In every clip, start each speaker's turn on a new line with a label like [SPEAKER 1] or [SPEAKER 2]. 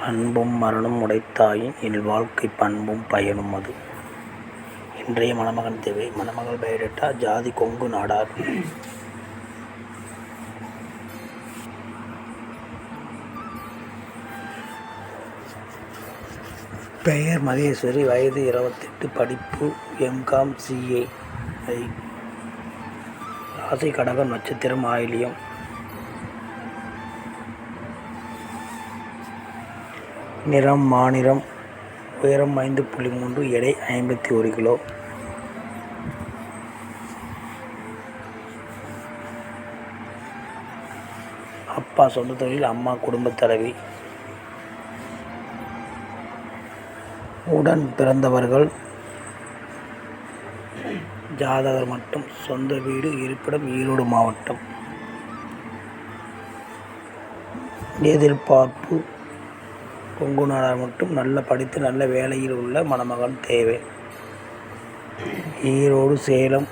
[SPEAKER 1] அன்பும் மரணம் உடைத்தாயின் இல்வாழ்க்கைப் பண்பும் பயனும் அது. இன்றைய மணமகன் தேவை மணமகள் பயோடேட்டா ஜாதி கொங்கு நாடார். பெயர் மகேஸ்வரி. வயது இருபத்தெட்டு. படிப்பு M Com CA C. A. I. ராசி கடகம். நட்சத்திரம் ஆயிலியம் நிறம் மாநிறம். உயரம் ஐந்து புள்ளி மூன்று. எடை ஐம்பத்தி ஒரு கிலோ. அப்பா சொந்த தொழில். அம்மா குடும்பத் தலைவி. உடன் பிறந்தவர்கள் ஜாதகர் மட்டும். சொந்த வீடு இருப்பிடம் ஈரோடு மாவட்டம். எதிர்பார்ப்பு கொங்குநாடார் மட்டும். நல்ல படித்து நல்ல வேலையில் உள்ள மணமகன் தேவை. ஈரோடு சேலம்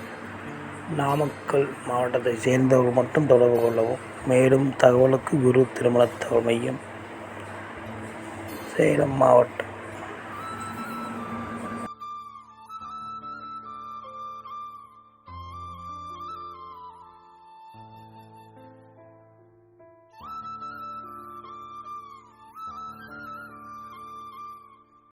[SPEAKER 1] நாமக்கல் மாவட்டத்தை சேர்ந்தவர்கள் மட்டும் தொடர்பு கொள்ளவும். மேலும் தகவலுக்கு குரு திருமண மையம் சேலம் மாவட்டம்